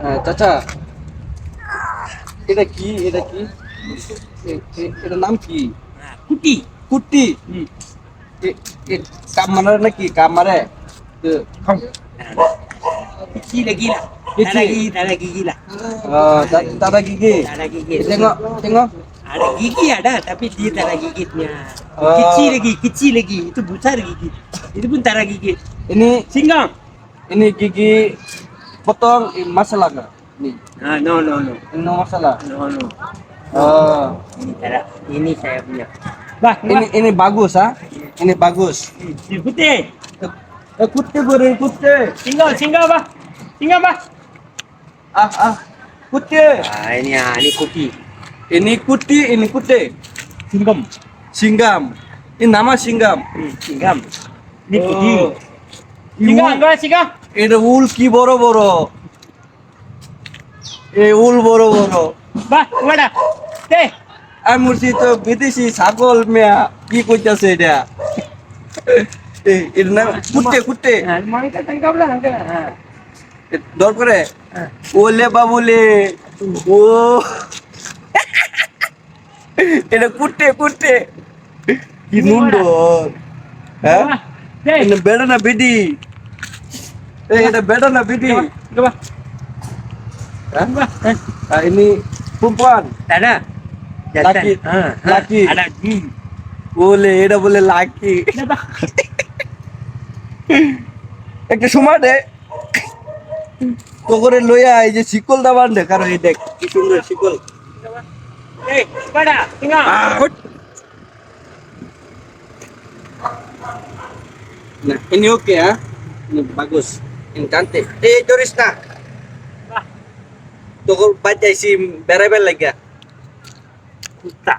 হ্যাঁ, চাচা এটা কি এটা কি এ- এ- এটার নাম কি কুটি এ কাম মারে নাকি কাম মারে তো, gila gila Kecil. ada gigi ada gigi gila আহ, তা- দাদা কি কি ada gigi tengok tengok ada gigi ada tapi dia tak ada gigitnya Oh. kecil lagi kecil lagi itu besar gigi itu pun tak ada gigit ini singgang ini gigi potong eh, masalah nggak nih ah no no no. No masalah no no. Oh ini ada ini saya punya. Bah ini ini bagus ah ini bagus. Ini putih eh, kutte beri kutte singgang singgang bah. Singgang bah. Ah ah. Kutte ah ini ah ini kopi ini kutti ini kutte singgam. Singgam. Ini nama singgam. Hmm, singgam. Ini Oh. putih Iu- singgam enggak singgam এটা উল কি বড় বড়? এই উল বড় বড়। deh আমি তো বিদেশি ছাগল মেয়া কি কইতাছে এটা? এর নাম কুটে কুটে mau kita tangkap lah tangkap ah দর করে। ah ওলে বাবুলে। ও। এটা কুটে কুটে কি নুন্ডো হ্যাঁ? বেড়া না বিডি। এই এটা বেড়া না বিডি coba হ্যাঁ coba eh. Ah, ini perempuan Tak ada. Laki. Ha, ha. Laki. Ada. Hmm. বলে এটা বলে লাকি Kenapa? একটা সময় দে তো করে লইয়া এই যে শিকল দাবান দে কারণ এই দেখ কি সুন্দর শিকল Eh, pada, tengok. Ah, Nah, ini oke ya. Ini bagus. Ini cantik. Eh, Doris nah. Wah. Toko baca isi berebel lagi ya. Kuta.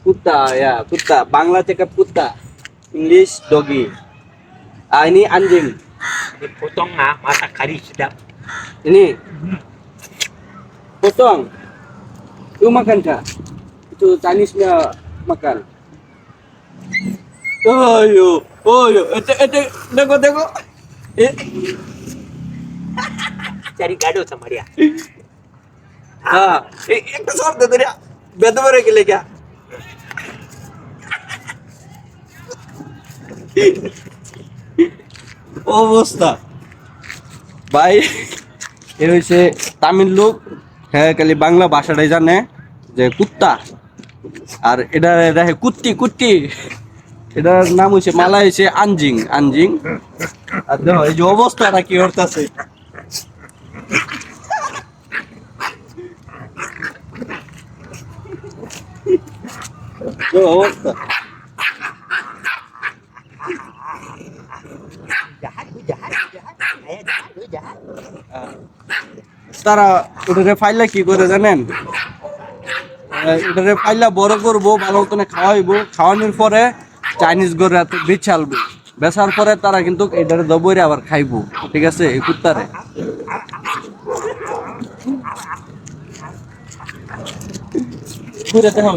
Kuta ya, kuta. Bangla cakap kuta. English doggy. Ah, ini anjing. Dipotong ah, masak kari sedap. Ini potong. Itu makan kak? Itu Chinese-nya makan. Oh yo, oh ete ete, tengok tengok. Eh, ಸರಿ ಗಾಡಿ ಹೋತ ಮಾಡಿಯ ಹಾ ಎಂಟು ಸಾವಿರ ತಂದ್ರಿ ಬೆದ್ದು ಬರೋಕಿಲ್ಲ ಈಗ অবস্থা ভাই এ হয়েছে তামিল লোক হ্যাঁ খালি বাংলা ভাষাটাই জানে যে কুত্তা আর এটা দেখে কুত্তি কুত্তি এটার নাম হয়েছে মালা হয়েছে আনজিং আনজিং আর দেখো এই যে অবস্থাটা কি হরতাছে jahat. তারা ওটাকে ফাইলা কি করে জানেন? এটাকে ফাইলা বড় করব ভালো মতনে খাওয়াইবো। খাওয়ানোর পরে চাইনিজ গড়ে বেচালবো। বেচার পরে তারা কিন্তু এটারে দবইরে আবার খাইবো ঠিক আছে? এই কুত্তারে। Sudah tengok,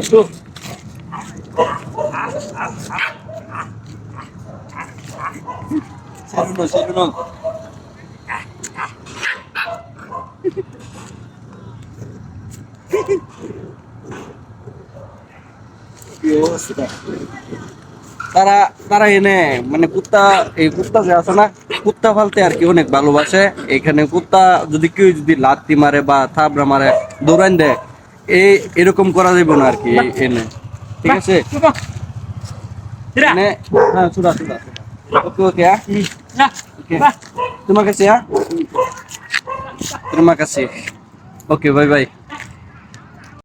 তারা তারা এনে মানে কুত্তা, এই কুত্তা যে আছে না, কুত্তা ফালতে আর কি অনেক ভালোবাসে। এখানে কুত্তা যদি কেউ যদি লাত্তি মারে বা থাবড়া মারে দৌড়ান দেয় এই এরকম করা যাবে না আর কি এনে। ঠিক আছে Coba. Sudah. এনে হ্যাঁ সুদা সুদা ওকে ওকে হ্যাঁ Nah, Oke. Bah. Terima kasih ya. Terima kasih. Oke, bye bye.